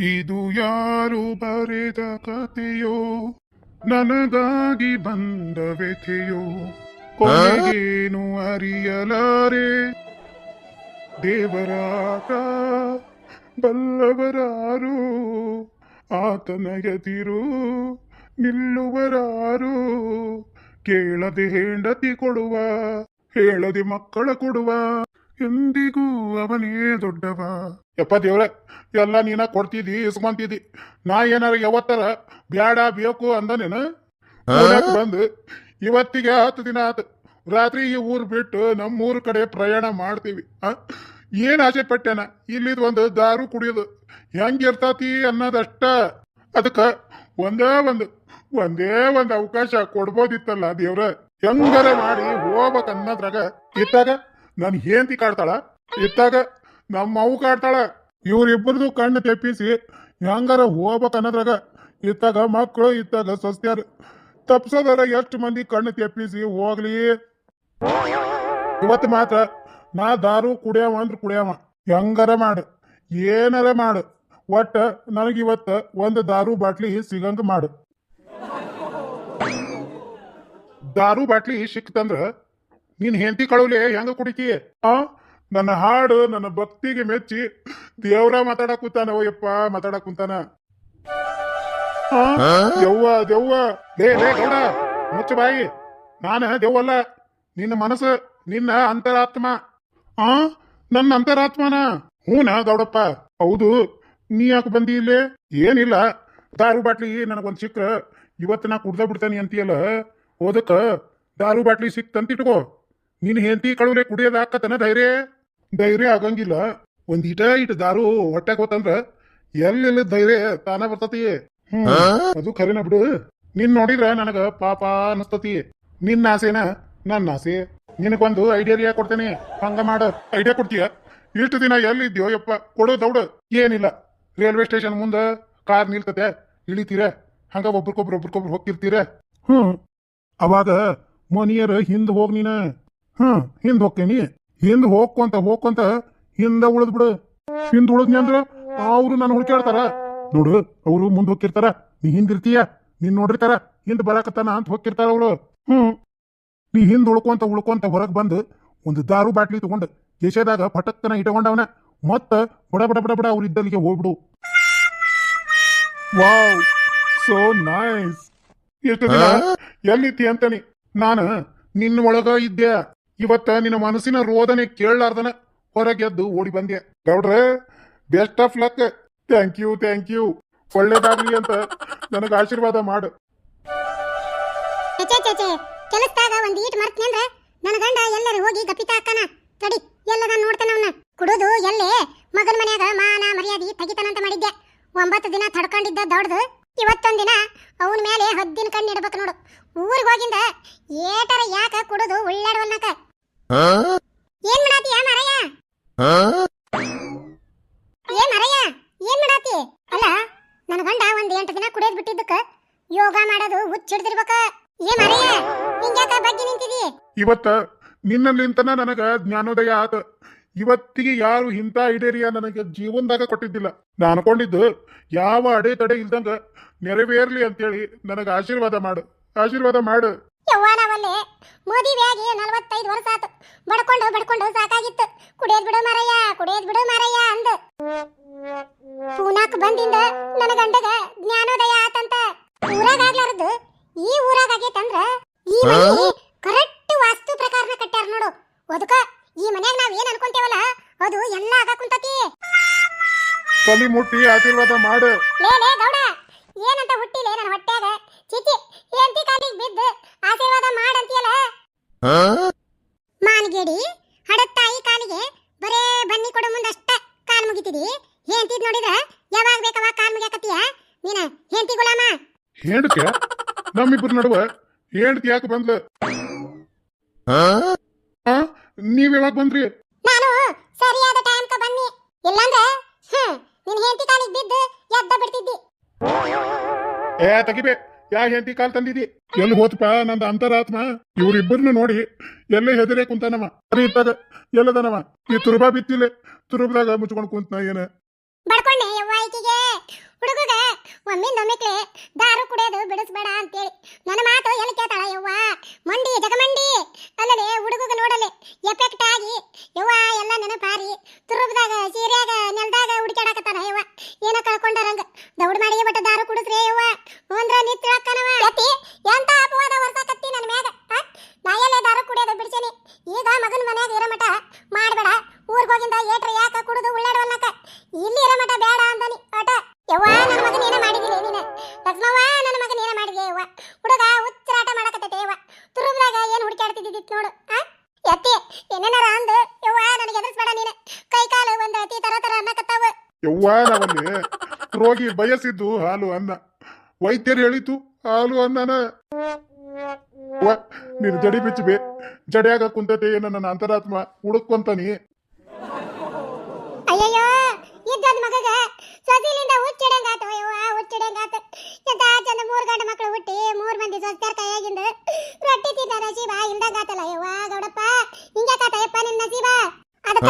ಇದು ಯಾರು ಬರೆದ ಕಥೆಯೋ? ನನಗಾಗಿ ಬಂದ ವ್ಯಥೆಯೋ? ಕೊನೆಗೇನು ಅರಿಯಲಾರೆ? ದೇವರಾಗ ಬಲ್ಲವರಾರು, ಆತನ ಎದಿರು ನಿಲ್ಲುವರಾರು. ಕೇಳದೆ ಹೆಂಡತಿ ಕೊಡುವ, ಹೇಳದೆ ಮಕ್ಕಳ ಕೊಡುವ. ಎಂದಿಗೂ ಅವನೇ ದೊಡ್ಡವ. ಎಪ್ಪ ದೇವ್ರೆ ಎಲ್ಲ ನೀನ ಕೊಡ್ತಿದ್ದಿ ಇಸ್ಕೊಂತಿದ್ದಿ. ನಾ ಏನಾರ ಯಾವತ್ತರ ಬ್ಯಾಡ ಬೇಕು ಅಂದನೇನ? ಬಂದು ಇವತ್ತಿಗೆ ಹತ್ತು ದಿನ ಆತು. ರಾತ್ರಿ ಈ ಊರು ಬಿಟ್ಟು ನಮ್ಮೂರ್ ಕಡೆ ಪ್ರಯಾಣ ಮಾಡ್ತೀವಿ. ಏನ್ ಆಸೆ ಪಟ್ಟೆನ? ಇಲ್ಲಿದ್ ಒಂದು ದಾರು ಕುಡಿಯೋದು. ಹೆಂಗಿರ್ತತಿ ಅನ್ನೋದಷ್ಟ. ಅದಕ್ಕ ಒಂದೇ ಒಂದು ಒಂದೇ ಒಂದು ಅವಕಾಶ ಕೊಡ್ಬೋದಿತ್ತಲ್ಲ ದೇವ್ರ. ಹೆಂಗಾರ ಮಾಡಿ ಹೋಗ್ಬೇಕನ್ನೋದ್ರಾಗ ಇತ್ತಾಗ ನನ್ ಹೇಂತಿ ಕಾಡ್ತಾಳ? ಇತ್ತಾಗ ನಮ್ಮ ಅವು ಕಾಡ್ತಾಳ. ಇವ್ರಿಬ್ಬರದು ಕಣ್ಣು ತೆಪ್ಪಿಸಿ ಹೆಂಗಾರ ಹೋಗ್ಬೇಕು ಅನ್ನೋದ್ರಾಗ ಇತ್ತಾಗ ಮಕ್ಕಳು ಇತ್ತಾಗ ಸಸ್ಯಾರು ತಪ್ಸೋದರ ಎಷ್ಟು ಮಂದಿ ಕಣ್ಣು ತೆಪ್ಪಿಸಿ ಹೋಗ್ಲಿ. ಇವತ್ತು ಮಾತ್ರ ನಾ ದಾರು ಕುಡಿಯವ ಅಂದ್ರೆ ಕುಡಿಯವ. ಹೆಂಗಾರ ಮಾಡು. ಏನಾರ ಮಾಡು. ಒಟ್ಟ ನನಗಿವತ್ತ ಒಂದು ದಾರು ಬಾಟ್ಲಿ ಸಿಗಂಗ ಮಾಡು. ದಾರು ಬಾಟ್ಲಿ ಸಿಕ್ತಂದ್ರ ನೀನ್ ಹೆಂಡತಿ ಕಳುಲೆ ಹೆಂಗ ಕುಡಿತಿ? ಆ? ನನ್ನ ಹಾಡು ನನ್ನ ಭಕ್ತಿಗೆ ಮೆಚ್ಚಿ ದೇವ್ರ ಮಾತಾಡಕ್ ಕೂತಾನ ಯಪ್ಪ ಮಾತಾಡಕ್ ಕುಂತಾನ. ಆ, ದೆವ್ವ ದೆವ್ವ. ಲೇ ಲೇ ಗೌಡ ಮುಚ್ಚು ಬಾಯಿ. ನಾನ ದೆವ್ವಲ್ಲ ನಿನ್ನ ಮನಸ್ಸು ನಿನ್ನ ಅಂತರಾತ್ಮ. ಆ? ನನ್ನ ಅಂತರಾತ್ಮನ? ಹೂನ ಗೌಡಪ್ಪ. ಹೌದು. ನೀ ಯಾಕೆ ಬಂದಿ ಇಲ್ಲಿ? ಏನಿಲ್ಲ. ದಾರು ಬಾಟ್ಲಿ ನನಗೊಂದ್ ಸಿಕ್ಕ ಇವತ್ತು ನಾ ಕುಡ್ದ ಬಿಡ್ತಾನೆ ಅಂತೀಯಲ್ಲ? ಓದಕ್ಕ ದಾರು ಬಾಟ್ಲಿ ಸಿಕ್ತಂತ ಇಟ್ಕೋ. ನಿನ್ ಹೆಂಡತಿ ಕಳುವ್ರೆ ಕುಡಿಯೋದ ಹಾಕತನ ಧೈರ್ಯ? ಧೈರ್ಯ ಆಗಂಗಿಲ್ಲ. ಒಂದ್ ಇಟ ಇಟ್ ದಾರು ಹೊಟ್ಟೆ ಹೋತಂದ್ರ ಎಲ್ಲೆಲ್ಲ ಧೈರ್ಯ ತಾನ ಬರ್ತತಿ. ಅದು ಖರೇನ ಬಿಡು. ನಿನ್ ನೋಡಿದ್ರ ನನಗ ಪಾಪ ಅನಸ್ತತಿ. ನಿನ್ನ ಆಸೆನ ನನ್ನ ಆಸೆ. ನಿನಗೊಂದು ಐಡಿಯಾ ಕೊಡ್ತೇನೆ. ಹಂಗ ಮಾಡ. ಐಡಿಯಾ ಕೊಡ್ತೀಯ? ಇಷ್ಟು ದಿನ ಎಲ್ಲಿದ್ಯೋ ಯಪ್ಪ. ಕೊಡು ದೌಡು. ಏನಿಲ್ಲ. ರೈಲ್ವೆ ಸ್ಟೇಷನ್ ಮುಂದ ಕಾರ್ ನಿಲ್ತತೆ. ಇಳಿತೀರ? ಹಂಗ ಒಬ್ರಿಗೊಬ್ರು ಒಬ್ರಿಗೊಬ್ರು ಹೋಗ್ತಿರ್ತೀರ? ಹ್ಮ್. ಅವಾಗ ಮನಿಯರ ಹಿಂದ್ ಹೋಗ್ ನೀನ. ಹ್ಮ್ ಹಿಂದ್ ಹೋಗ್ತೇನಿ ಹಿಂದ್ ಹೋಗ್ಕೊಂತ ಹೋಗ್ಕೊಂತ ಹಿಂದ ಉಳಿದ್ ಬಿಡು. ಹಿಂದ್ ಉಳಿದ್ನಿ ಅಂದ್ರ ಅವ್ರು ನಾನು ಹುಡುಕಾಡ್ತಾರ ನೋಡು ಅವ್ರು ಮುಂದ್ ಹೋಗ್ತಿರ್ತಾರ. ನೀ ಹಿಂದಿರ್ತೀಯ ನೀನ್ ನೋಡಿರ್ತಾರ. ಹಿಂದ್ ಬರಾಕತ್ತಾನ ಅಂತ ಹೋಗ್ತಿರ್ತಾರ ಅವ್ರು. ಹ್ಮ್. ನೀ ಹಿಂದ್ ಉಳ್ಕೊಂತ ಉಳ್ಕೊಂತ ಹೊರಗ್ ಬಂದು ಒಂದು ದಾರು ಬಾಟ್ಲಿ ತಗೊಂಡು ದೇಶದಾಗ ಪಟಕ್ತನ ಇಟ್ಕೊಂಡವನ. ಮತ್ತ ಬಡ ಬಡ ಬಡ ಬಡ ಅವ್ರ ಇದ್ದಲ್ಲಿಗೆ ಹೋಗ್ಬಿಡು. Wow so nice. ಎಷ್ಟು ಎಲ್ಲಿತಿ ಅಂತನಿ ಅಂತಾನೆ ನಾನು ನಿನ್ನ ಒಳಗ ಇದ್ದೆ. ಇವತ್ತ ನಿನ್ನ ಮನಸ್ಸಿನ ರೋದನೆ ಕೇಳಲಾರ್ದನ ಹೊರಗೆದ್ದು ಓಡಿ ಬಂದೆ. ಗೌಡ್ರೆ best of luck thank you thank you ಒಳ್ಳೇದಾಗ್ಲಿ ಅಂತ ನನಗೆ ಆಶೀರ್ವಾದ ಮಾಡು. ಚಚೆ ಚಚೆ ಕೆಲಸದಾಗ ಒಂದ್ ಈಟ್ ಮರ್ತ್ನಿ ನನ್ನ ಗಂಡ ಎಲ್ಲರೂ ಹೋಗಿ ಗಪಿತ ಹಾಕನ ತಡಿ ಎಲ್ಲದ ನೋಡ್ತಾನ ಅವನ್ನ ಕುಡುದು ಎಲ್ಲೇ? ಮಗನ ಮನ್ಯಾಗ ಮಾನ ಮರ್ಯಾದಿ ತೆಗಿತಾನಂತ ಮಾಡಿದ್ದೆ. ಒಂಬತ್ತು ದಿನ ತಡ್ಕೊಂಡಿದ್ದ ದೊಡ್ಡದು ಇವತ್ತೊಂದ್ ದಿನ ಅವನ ಮೇಲೆ ಹದ್ದಿನ ಕಣ್ಣು ಇಡ್ಬೇಕು ನೋಡು. ಊರಿಗೆ ಹೋಗಿಂದ ಏಟರ ಯಾಕ ಕುಡುದು ಉಳ್ಳಾಡ್ವಲ್ನಕ ಏನ್ ಮಾಡಾತಿ ಯಾ ಮರಯ್ಯ ಏ ಮರಯ್ಯ ಏನ್ ಮಾಡಾತಿ? ಅಲ್ಲ ನನ್ನ ಗಂಡ ಒಂದ್ ಎಂಟು ದಿನ ಕುಡಿಯೋದ್ ಬಿಟ್ಟಿದ್ದಕ್ಕ. ಯೋಗ ಮಾಡೋದು ಹುಚ್ಚಿಡ್ದಿರ್ಬೇಕ. ಏ ಮರಯ್ಯ ಹಿಂಗ್ಯಾಕ ಬಗ್ಗೆ ನಿಂತಿದಿ? ಇವತ್ತ ನಿನ್ನಲ್ಲಿಂತನ ನನಗ ಜ್ಞಾನೋದಯ ಆತ. ಇವತ್ತಿಗೆ ಯಾರು ಇಂಥ ಐಡೇರಿಯಾ ನನಗೆ ಜೀವನದಾಗ ಕೊಟ್ಟಿದ್ದಿಲ್ಲ. ನಾನು ಅನ್ಕೊಂಡಿದ್ದು ಯಾವ ಅಡೆ ತಡೆ ಇಲ್ದಂಗ ನೆರವೇರ್ಲಿ ಅಂತೇಳಿ ನನಗೆ ಆಶೀರ್ವಾದ ಮಾಡು. ಆಶೀರ್ವಾದ ಮಾಡು. ಮದುವೆಯಾಗಿ ನಲವತ್ತೈದು ವರ್ಷ ಆತು. ಬಡ್ಕೊಂಡು ಬಡ್ಕೊಂಡು ಸಾಕಾಗಿತ್ತು. ಕುಡಿಯೋದ್ ಬಿಡು ಮಾರಯ್ಯ ಕುಡಿಯೋದ್ ಬಿಡು ಮಾರಯ್ಯ ಅಂದ. ಪೂನಾಕ್ ಬಂದಿಂದ ನನ್ನ ಗಂಡಗ ಜ್ಞಾನೋದಯ ಆತಂತ ಊರಾಗ ಆಗ್ಲಾರದು ಈ ಊರಾಗ ಆಗೈತಂದ್ರ ಈ ಮನೆ ಕರೆಕ್ಟ್ ವಾಸ್ತು ಪ್ರಕಾರನ ಕಟ್ಟ್ಯಾರ ನೋಡು. ಅದಕ್ಕ ಈ ಮನ್ಯಾಗ ನಾವ್ ಏನ್ ಅನ್ಕೊಂತೇವಲ್ಲ ಅದು ಎಲ್ಲ ಆಗ ಕುಂತತಿ. ತಲಿ ಮುಟ್ಟಿ ಆಶೀರ್ವಾದ ಮಾಡು. ಲೇ ಲೇ ಗೌಡ ಏನಂತ ಹುಟ್ಟಿಲೇ ನನ್ನ ಹೊಟ್ಟ್ಯಾಗ ಚಿಚಿ ಎಂತಿ ಕಾಲಿಗೆ ಬಿದ್ದು ಆಶೀರ್ವಾದ ಮಾಡಂತೀಯಲ್ಲ ಮಾನಿಗೇಡಿ ಹಡತ್ತಾಯಿ ಕಾಲಿಗೆ ಬರೇ ಬನ್ನಿ ಕೊಡು ಮುಂದಷ್ಟ ಕಾಲ್ ಮುಗಿತಿದಿ ಹೆಂತಿದ್ ನೋಡಿದ್ರ ಯಾವಾಗ ಬೇಕವಾಗ ಕಾಲ್ ಮುಗಿಯಾಕತ್ತೀಯ ನೀನ ಹೆಂತಿ ಗುಲಾಮ ಹೇಳ್ಕೆ ನಮ್ಮಿಬ್ಬರ ನಡುವ ಹೇಳ್ತಿ ಯಾಕೆ ಬಂದ್ಲ? ಆ? ನೀವ್ ಯಾವಾಗ ಬಂದ್ರಿ? ನಾನು ಸರಿಯಾದ ಟೈಮ್ಕ ಬನ್ನಿ. ಇಲ್ಲಂದ್ರೆ ಹ್ಮ್ ನಿನ್ ಕಾಲಿಗೆ ಬಿದ್ದು ಎದ್ದ ಬಿಡ್ತಿದ್ದಿ. ಏ ತಗಿಬೇ ಯಾ ಹೆಂಡತಿ ಕಾಲ್ ತಂದಿದಿ? ಎಲ್ಲಿ ಹೋತಪ್ಪ ನಂದ ಅಂತರಾತ್ಮ? ಇವ್ರಿಬ್ಬರನ್ನ ನೋಡಿ ಎಲ್ಲೇ ಹೆದರೇ ಕುಂತಾನವ? ಸರಿ ಇದ್ದಾಗ ಎಲ್ಲದನವ? ಈ ತುರುಬ ಬಿತ್ತಿಲೆ ತುರುಬದಾಗ ಮುಚ್ಕೊಂಡ್ ಕುಂತನ ಏನ? ಬಡ್ಕೊಂಡೆ. ಒಮ್ಮಿಂದ ಒಮ್ಮಿಕ್ಲೆ ದಾರು ಕುಡಿಯೋದು ಬಿಡಿಸ್ಬೇಡ ಅಂತೇಳಿ. ನನ್ನ ಮಾತು ಎಲ್ಲಿ ಕೇಳ್ತಾಳ ಯವ್ವ? ಮಂಡಿ, ಜಗಮಂಡಿ. ಅಲ್ಲದೆ ಹುಡುಗಗ ನೋಡಲೆ ಎಫೆಕ್ಟ್ ಆಗಿ ಯವ್ವ ಎಲ್ಲ ನೆನಪಾರಿ. ತುರುಬದಾಗ ಸೀರ್ಯಾಗ, ನೆಲದಾಗ ಹುಡುಕಾಡಕತ್ತಾನ ಯವ್ವ? ಏನ ಕಳ್ಕೊಂಡಾರಂಗ. ದೌಡ್ ಮಾಡಿ ಬಟ್ ದಾರು ಕುಡಿಸ್ರಿ ಯವ್ವ ಒಂದ್ರ ನಿತ್ಯ ಹಾಕನವ ಯತಿ ಎಂತ ಅಪವಾದ ವರ್ಷಕತ್ತಿ ನನ್ನ ಮ್ಯಾಗ ಆ? ನಾ ಎಲ್ಲೇ ದಾರು ಕುಡಿಯೋದು ಬಿಡ್ಸೇನಿ ಈಗ ಮಗನ ಮನ್ಯಾಗ ಇರೋ ಮಟ ಮಾಡ್ಬೇಡ ಊರ್ಗ್ ಹೋಗಿಂದ ಏಟ್ರ ಯಾಕ ಕುಡಿದು ಉಳ್ಳಾಡವನ್ನಕ ಇಲ್ಲಿ ಇರೋ ಮಟ ಬೇಡ ಅಂದನಿ ಆಟ ಯವ್ವ ನನ್ನ ಮಗನ ಏನ ಮಾಡಿದಿಲ್ಲ ನೀನ ಲಕ್ಷ್ಮವ್ವ ನನ್ನ ಮಗನ ಏನ ಮಾಡಿದ್ಯಾ ಯವ್ವ ಹುಡುಗ ಹುಚ್ಚರಾಟ ಮಾಡಕತ್ತೈತೆ ಯವ್ವ ತುರುಬ್ದಾಗ ಏನ್ ಹುಡುಕಾಡ್ತಿದ್ದಿತ್ತು ನೋಡು ಆ ಯತ್ತಿ ಏನೇನಾರ ಅಂದು ಯವ್ವ ನನಗೆ ಎದುರಿಸ್ಬೇಡ ನೀನು ಕೈ ಕಾಲು ಒಂದ್ ಅತಿ ತರ ತರ ಅನ್ನಕತ್ತಾವ ಯವ್ವ ನಾವಲ್ಲಿ ರೋಗಿ ಬಯಸಿದ್ದು ಹಾಲು ಅನ್ನ. ವೈದ್ಯರು ಹೇಳಿತು ಹಾಲು ಅನ್ನನ. ನೀನು ಜಡಿ ಬಿಚ್ಚಬೆ ಜಡಿಯಾಗ ಕುಂತತೆ ನನ್ನ ಅಂತರಾತ್ಮ ಹುಡುಕೊಂತಾನಿ ಅಯ್ಯಯ್ಯೋ ಇದ್ದದ ಮಗಗ ಸೊಸಿಲಿಂದ ಹುಚ್ಚಿಡಂಗಾತ. ಯವ್ವ ಹುಚ್ಚಿಡಂಗಾತ. ಎಂತ ಚಂದ ಮೂರ್ ಗಂಡ ಮಕ್ಳು ಹುಟ್ಟಿ ಮೂರ್ ಮಂದಿ ಸೊಸ್ತಾರ ಕೈಯಾಗಿಂದ ರೊಟ್ಟಿ ತಿನ್ನ ನಸೀಬ ಇಲ್ದಂಗಾತಲ್ಲ ಯವ್ವ ಗೌಡಪ್ಪ ಹಿಂಗ್ಯಾಕಾತಯಪ್ಪ ನಿನ್ನ ನಸೀಬ ಅದಕ್ಕ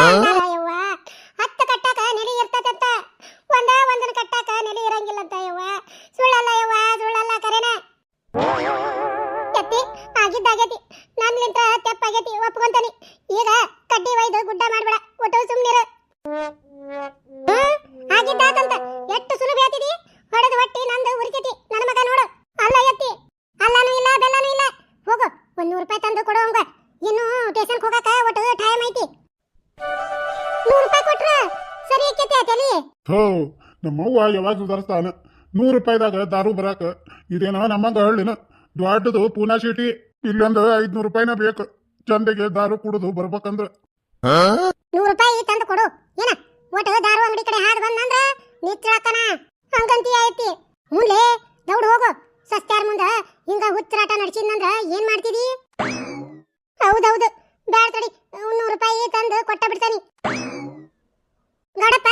ಆಗಿದ್ದಾತಂತ. ಎಷ್ಟು ಸುಲಭ ಆತಿದಿ ಹೊಡೆದು ಹೊಟ್ಟಿ ನಂದು ಉರಿತೈತಿ. ನನ್ನ ಮಗ ನೋಡು. ಅಲ್ಲ ಎತ್ತಿ. ಅಲ್ಲನೂ ಇಲ್ಲ ಬೆಲ್ಲನೂ ಇಲ್ಲ. ಹೋಗು. ಒಂದು ನೂರು ರೂಪಾಯಿ ತಂದು ಕೊಡು ಅವಂಗ ಇನ್ನು ಟೇಷನ್ಗೆ ಹೋಗಾಕ ಒಟ್ಟು ಟೈಮ್ ಐತಿ. ನೂರು ರೂಪಾಯಿ ಕೊಟ್ರ ಸರಿ ಆಕೈತಿ ತಲಿ. ಥೋ ನಮ್ಮವ್ವ ಯಾವಾಗ ಸುಧಾರಿಸ್ತಾನ? ನೂರು ರೂಪಾಯಿದಾಗ ದಾರು ಬರಾಕ ಇದೇನೋ ನಮ್ಮಂಗ ಹಳ್ಳಿನ ದೊಡ್ಡದು ಪೂನಾ ಸಿಟಿ ಇಲ್ಲೊಂದು ಐದ್ನೂರು ರೂಪಾಯಿನ ಬೇಕು. ಚಂದಗೆ ದಾರು ಕುಡಿದು ಬರ್ಬೇಕಂದ್ರ. ನೂರು ರೂಪಾಯಿ ತಂದು ಕೊಡು. ಏನ? ಒಟ್ಟು ದಾರು ಅಂಗಡಿ ಕಡೆ ಹಾದ್ ಬಂದಂದ್ರ ನಿಚ್ಚಳಕನ ಹಂಗಂತಿ ಐತಿ ಮುಂದೆ ದೌಡ್ ಹೋಗು. ಸಸ್ತ್ಯಾರ ಮುಂದ ಹಿಂಗ ಹುಚ್ಚರಾಟ ನಡ್ಸಿದ್ನಂದ್ರ ಏನ್ ಮಾಡ್ತಿದಿ? ಹೌದೌದು. ಬ್ಯಾಡ ತಡಿ. ನೂರು ರೂಪಾಯಿ ತಂದು ಕೊಟ್ಟ ಬಿಡ್ತಾನಿ. ಗಡಪ್ಪ,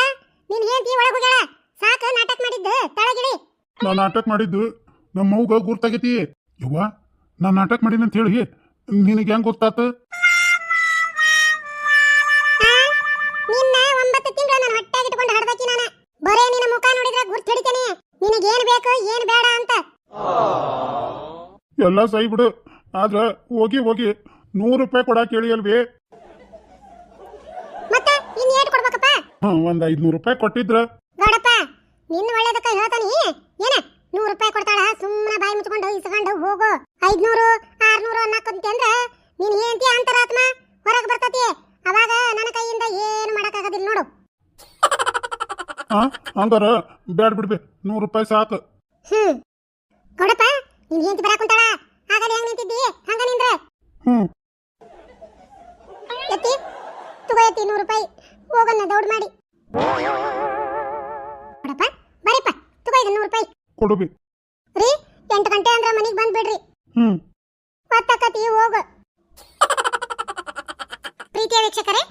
ನೀನ್ ಹೇಳ್ತಿ ಒಳಗ ಹೋಗ್ಯಾಳ? ಸಾಕು ನಾಟಕ ಮಾಡಿದ್ದು. ತಳಗಿಡಿ ನಾ ನಾಟಕ ಮಾಡಿದ್ದು ನಮ್ಮವ್ಗ ಗುರ್ತಾಗೈತಿ. ಯವ್ವ, ನಾ ನಾಟಕ ಮಾಡಿನಂತ ಹೇಳಿ ನಿನಗೆ ಹೆಂಗ್ ಗೊತ್ತಾತ? ನಿನಗೇನ್ ಬೇಕು ಏನು ಬೇಡ ಅಂತ. ಎಲ್ಲ ಸೈ ಬಿಡು. ಆದ್ರೆ ಹೋಗಿ ಹೋಗಿ ನೂರು ರೂಪಾಯಿ ಕೊಡಾಕ್ ಹೇಳಿ ಅಲ್ವಿ ಮತ್ತೆ ಇನ್ ಏಟ್ ಕೊಡ್ಬೇಕಪ್ಪ? ಹಾ ಒಂದ್ ಐದ್ನೂರು ರೂಪಾಯಿ ಕೊಟ್ಟಿದ್ರ. ಗೌಡಪ್ಪ ನಿನ್ನ ಒಳ್ಳೇದಕ್ಕ ಹೇಳ್ತಾನಿ ಏನ? ನೂರು ರೂಪಾಯಿ ಕೊಡ್ತಾಳ ಸುಮ್ಮನೆ ಬಾಯಿ ಮುಚ್ಕೊಂಡು ಇಸ್ಕೊಂಡು ಹೋಗು. ಐದ್ನೂರು ಆರ್ನೂರು ಅನ್ನಕ್ಕಂತೆ ಅಂದ್ರೆ ನೀನ್ ಅಂತಾರ ಅಂತರಾತ್ಮ ಹೊರಗೆ ಬರ್ತತಿ. ಅವಾಗ ನನ್ನ ಕೈಯಿಂದ ಏನು ಮಾಡಕ್ಕಾಗೋದಿಲ್ಲ ನೋಡು. ಹಾ ಹಂಗಾರ ಬ್ಯಾಡ್ ಬಿಡ್ಬಿ ನೂರು ರೂಪಾಯಿ ಸಾಕು. ಹ್ಮ್. ಕೊಡಪ್ಪ ನೀನ್ ಹೆಂಡತಿ ಬರಾಕ್ ಕುಂತಾಳ? ಆಗಲೇ ಹೆಂಗ್ ನಿಂತಿದ್ದಿ? ಹಂಗ ನಿಂದ್ರ? ಹ್ಮ್. ಎತ್ತಿ ತಗೋ ಎತ್ತಿ ನೂರು ರೂಪಾಯಿ. ಹೋಗನ್ನ ದೌಡ್ ಮಾಡಿ. ಕೊಡಪ್ಪ ಬರೀಪ್ಪ ತಗೋ ಇದು ನೂರು ರೂಪಾಯಿ. ಕೊಡುಬಿ ರೀ ಎಂಟು ಗಂಟೆ ಅಂದ್ರ ಮನಿಗ್ ಬಂದ್ ಬಿಡ್ರಿ ಹ್ಮ್. ಹೊತ್ತಕತಿ ಹೋಗು. ಪ್ರೀತಿಯ ವೀಕ್ಷಕರೇ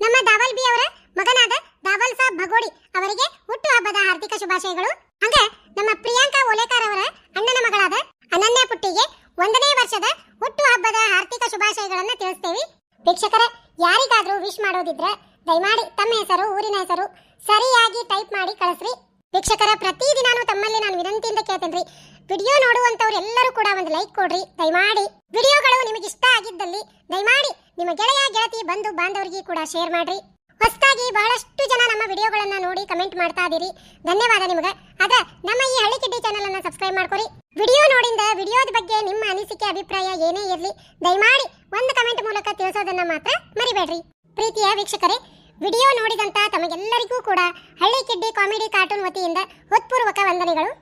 ನಮ್ಮ ದಾವಲ್ ಬಿ ಅವರ ಮಗನಾದ ದಾವಲ್ ಸಾಬ್ ಭಗೋಡಿ ಅವರಿಗೆ ಹುಟ್ಟು ಹಬ್ಬದ ಹಾರ್ದಿಕ ಶುಭಾಶಯಗಳು. ಹಂಗ ನಮ್ಮ ಪ್ರಿಯಾಂಕಾ ಓಲೇಕರ್ ಅವರ ಅಣ್ಣನ ಮಗಳಾದ ಅನನ್ಯ ಪುಟ್ಟಿಗೆ ಒಂದನೇ ವರ್ಷದ ಹುಟ್ಟು ಹಬ್ಬದ ಹಾರ್ದಿಕ ಶುಭಾಶಯಗಳನ್ನು ತಿಳಿಸ್ತೇವೆ. ವೀಕ್ಷಕರೇ, ಯಾರಿಗಾದ್ರೂ ವಿಶ್ ಮಾಡೋದಿದ್ರೆ ದಯಮಾಡಿ ತಮ್ಮ ಹೆಸರು, ಊರಿನ ಹೆಸರು ಸರಿಯಾಗಿ ಟೈಪ್ ಮಾಡಿ ಕಳಿಸ್ರಿ. ವೀಕ್ಷಕರ, ಪ್ರತಿದಿನಾನು ತಮ್ಮಲ್ಲಿ ನಾನು ವಿನಂತಿಯಿಂದ ಕೇಳ್ತೇನೆ ವಿಡಿಯೋ ನೋಡುವಂತವ್ರು ಎಲ್ಲರೂ ಕೂಡ ಒಂದು ಲೈಕ್ ಕೊಡ್ರಿ. ದಯಮಾಡಿ ವಿಡಿಯೋಗಳು ನಿಮಗೆ ಇಷ್ಟ ಆಗಿದ್ದಲ್ಲಿ ದಯಮಾಡಿ ನಿಮ್ಮ ಗೆಳೆಯ ಗೆಳತಿ ಬಂಧು ಬಾಂಧವರಿಗೆ ಕೂಡ ಶೇರ್ ಮಾಡ್ರಿ. ಹೊಸದಾಗಿ ಬಹಳಷ್ಟು ಜನ ನಮ್ಮ ವಿಡಿಯೋಗಳನ್ನ ನೋಡಿ ಕಮೆಂಟ್ ಮಾಡ್ತಾ ಇದೀರಿ ಧನ್ಯವಾದ ನಿಮಗೆ. ಅದ ನಮ್ಮ ಈ ಹಳ್ಳಿ ಕಿಡ್ಡಿ ಚಾನಲ್ ಅನ್ನ ಸಬ್ಸ್ಕ್ರೈಬ್ ಮಾಡ್ಕೊರಿ. ವಿಡಿಯೋ ನೋಡಿಂದ ವಿಡಿಯೋದ ಬಗ್ಗೆ ನಿಮ್ಮ ಅನಿಸಿಕೆ, ಅಭಿಪ್ರಾಯ ಏನೇ ಇರಲಿ, ದಯಮಾಡಿ ಒಂದು ಕಮೆಂಟ್ ಮೂಲಕ ತಿಳಿಸೋದನ್ನ ಮಾತ್ರ ಮರಿಬೇಡ್ರಿ. ಪ್ರೀತಿಯ ವೀಕ್ಷಕರೇ, ವಿಡಿಯೋ ನೋಡಿದಂತ ತಮಗೆಲ್ಲರಿಗೂ ಕೂಡ ಹಳ್ಳಿ ಕಿಡ್ಡಿ ಕಾಮಿಡಿ ಕಾರ್ಟೂನ್ ವತಿಯಿಂದ ಹೃತ್ಪೂರ್ವಕ ವಂದನೆಗಳು.